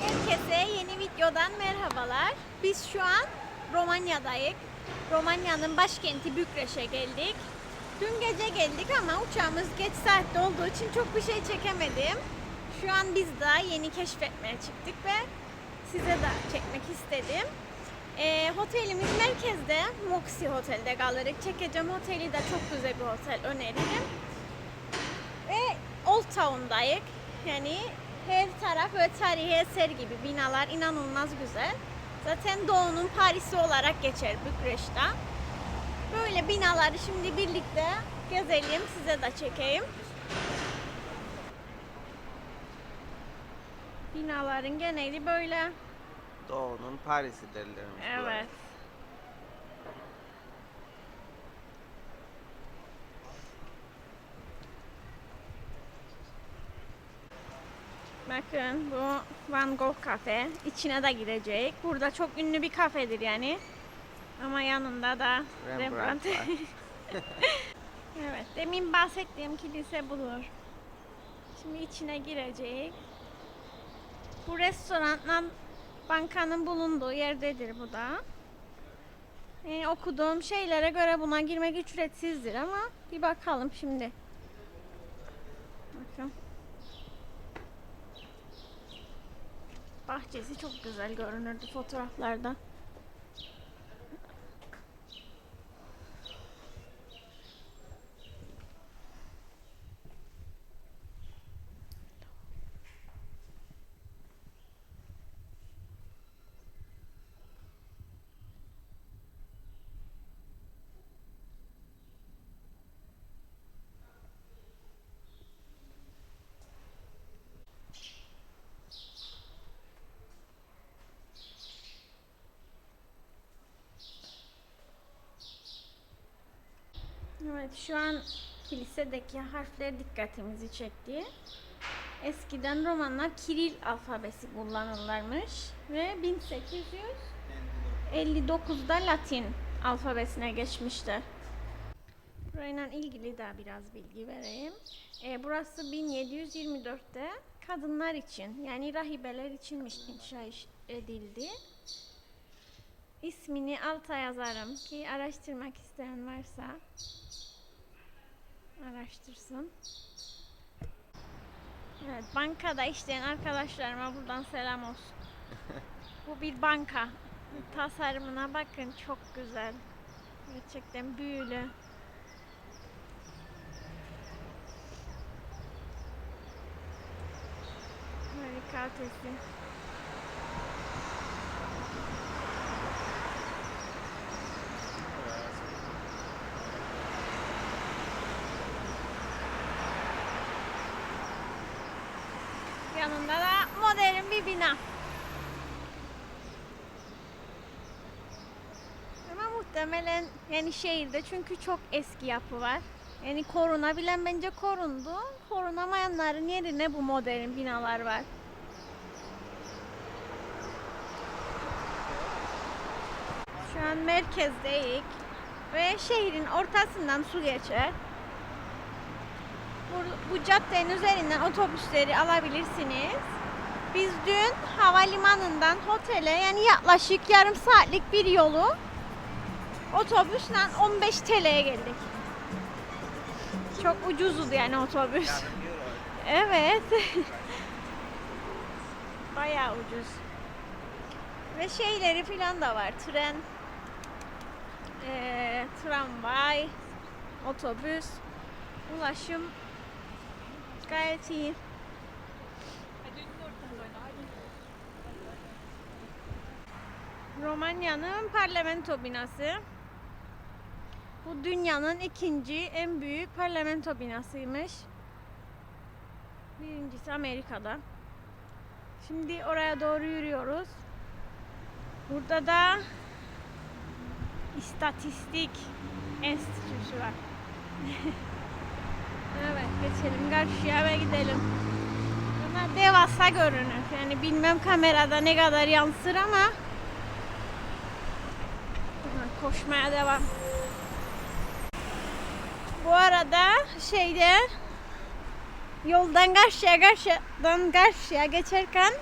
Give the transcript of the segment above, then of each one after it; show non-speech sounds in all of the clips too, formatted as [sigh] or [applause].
Herkese yeni videodan merhabalar. Biz şu an Romanya'dayız. Romanya'nın başkenti Bükreş'e geldik. Dün gece geldik ama uçağımız geç saatte olduğu için çok bir şey çekemedim. Şu an biz daha yeni keşfetmeye çıktık ve size de çekmek istedim. Ee, otelimiz merkezde, Moxie Hotel'de kalırız. Çekeceğim oteli de çok güzel bir otel öneririm. Ve Old Town'dayız. Yani her taraf böyle tarihi eser gibi binalar inanılmaz güzel. Zaten Doğu'nun Paris'i olarak geçer Bükreş'te. Böyle binaları şimdi birlikte gezelim, size de çekeyim. Binaların geneli böyle. Doğu'nun Paris'i derlermiş. Evet. Bakın bu Van Gogh kafe. İçine de girecek. Burada çok ünlü bir kafedir yani. Ama yanında da Rembrandt Rembrandt. [laughs] evet, demin bahsettiğim kilise budur. Şimdi içine girecek. Bu restoranla bankanın bulunduğu yerdedir bu da. Yani okuduğum şeylere göre buna girmek ücretsizdir ama bir bakalım şimdi. Bakın. Bahçesi çok güzel görünürdü fotoğraflarda. Evet şu an kilisedeki harfler dikkatimizi çekti. Eskiden romanlar Kiril alfabesi kullanırlarmış ve 1859'da Latin alfabesine geçmişler. Burayla ilgili de biraz bilgi vereyim. Ee, burası 1724'te kadınlar için yani rahibeler içinmiş inşa edildi. İsmini alta yazarım ki araştırmak isteyen varsa araştırsın. Evet, bankada işleyen arkadaşlarıma buradan selam olsun. Bu bir banka. Tasarımına bakın çok güzel. Gerçekten büyülü. Harika ötesi. Yanında da modern bir bina. Ama muhtemelen yani şehirde çünkü çok eski yapı var. Yani korunabilen bence korundu. Korunamayanların yerine bu modern binalar var. Şu an merkezdeyiz ve şehrin ortasından su geçer. Bu, bu caddenin üzerinden otobüsleri alabilirsiniz. Biz dün havalimanından otele yani yaklaşık yarım saatlik bir yolu otobüsle 15 TL'ye geldik. Çok ucuzdu yani otobüs. Evet. [laughs] Bayağı ucuz. Ve şeyleri filan da var. Tren, eee, tramvay, otobüs, ulaşım gayet iyi. Romanya'nın parlamento binası. Bu dünyanın ikinci en büyük parlamento binasıymış. Birincisi Amerika'da. Şimdi oraya doğru yürüyoruz. Burada da İstatistik Enstitüsü var. [laughs] evet geçelim karşıya ve gidelim. Bunlar devasa görünür. Yani bilmem kamerada ne kadar yansır ama koşmaya devam. Bu arada şeyde yoldan karşıya karşıdan karşıya geçerken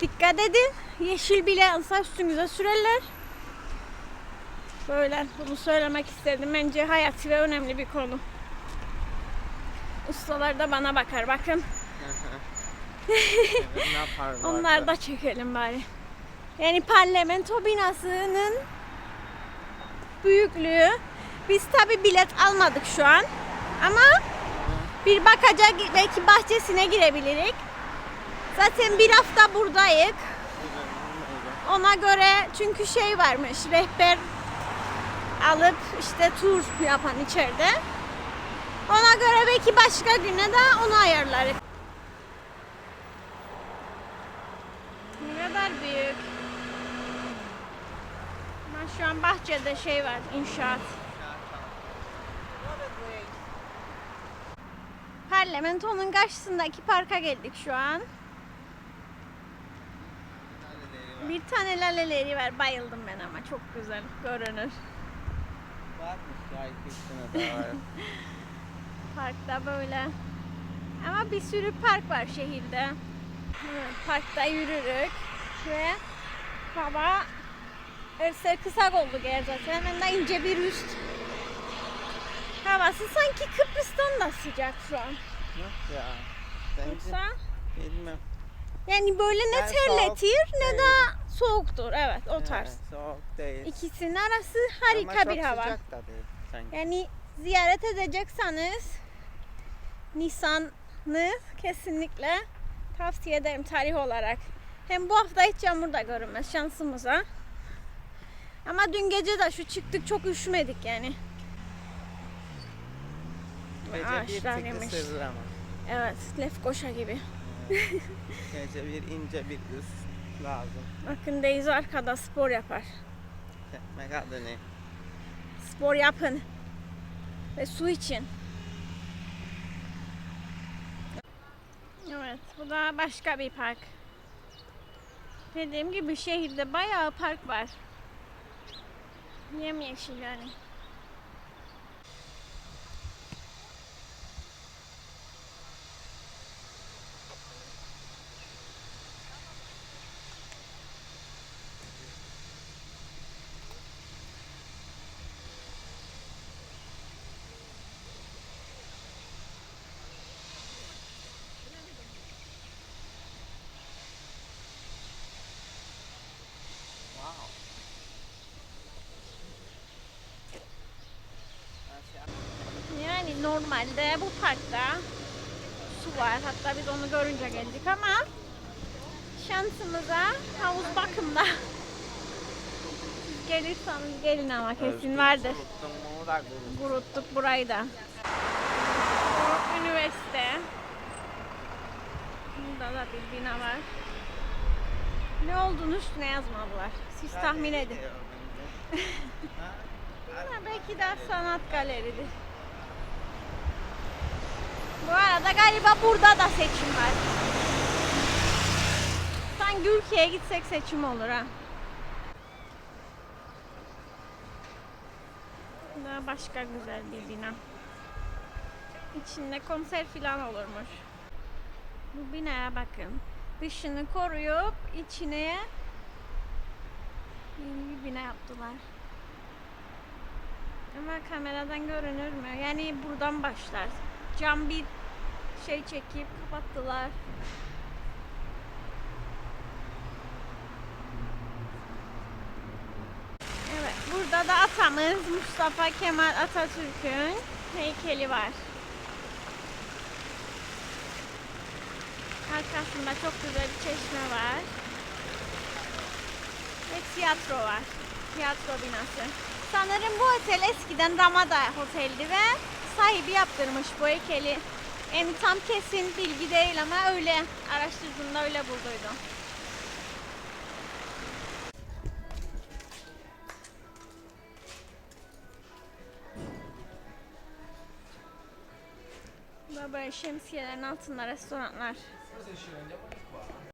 Dikkat edin. Yeşil bile alsa üstünüze sürerler. Böyle bunu söylemek istedim. Bence hayati ve önemli bir konu. Ustalar da bana bakar. Bakın. [laughs] Onlar da çekelim bari. Yani parlamento binasının büyüklüğü. Biz tabi bilet almadık şu an. Ama bir bakacak belki bahçesine girebilirik. Zaten bir hafta buradayız. Ona göre çünkü şey varmış rehber alıp işte tur yapan içeride. Ona göre belki başka güne de onu ayarlarız. Ne kadar büyük. Ama şu an bahçede şey var, inşaat. Parlamentonun karşısındaki parka geldik şu an. Bir tane laleleri var, bayıldım ben ama çok güzel görünür. [laughs] Parkta böyle. Ama bir sürü park var şehirde. Parkta yürürük ve hava örse kısa oldu ger zaten. Hem de ince bir üst. Havası sanki Kıbrıs'tan da sıcak şu an. Yok ya. Bence Yoksa bilmem. yani böyle ne Ben terletir ne değil. de soğuktur. Evet o tarz. Evet, soğuk değil. İkisinin arası Ama harika çok bir hava. sıcak da değil sanki. Yani ziyaret edecekseniz Nisan'ı kesinlikle tavsiye ederim tarih olarak. Hem bu hafta hiç yağmur da görünmez şansımıza. Ama dün gece de şu çıktık çok üşümedik yani. Ağaçlar yemiş. ama. Evet, Lefkoşa gibi. [laughs] Gece bir ince bir üst lazım. Bakın Deyzo arkada spor yapar. [laughs] Adı ne? Spor yapın. Ve su için. Evet, bu da başka bir park. Dediğim gibi şehirde bayağı park var. Yemyeşil yani. Wow. Yani normalde bu parkta su var. Hatta biz onu görünce geldik ama şansımıza havuz bakımda. Siz gelirseniz gelin ama kesin vardır. Kuruttuk burayı da. Bu üniversite. Burada da bir bina var. Ne olduğunu üstüne yazmadılar. Siz tahmin edin. [laughs] Ha, belki de sanat galeridir. Bu arada galiba burada da seçim var. Sanki ülkeye gitsek seçim olur ha. Daha başka güzel bir bina. İçinde konser falan olurmuş. Bu binaya bakın. Dışını koruyup içine yeni bir bina yaptılar. Ama kameradan görünür mü? Yani buradan başlar. Cam bir şey çekip kapattılar. Evet, burada da atamız Mustafa Kemal Atatürk'ün heykeli var. Arkasında çok güzel bir çeşme var. Ve tiyatro var. Tiyatro binası. Sanırım bu otel eskiden Ramada Otel'di ve sahibi yaptırmış bu heykeli. Yani tam kesin bilgi değil ama öyle araştırdığımda öyle bulduydum. Burada böyle şemsiyelerin altında restoranlar.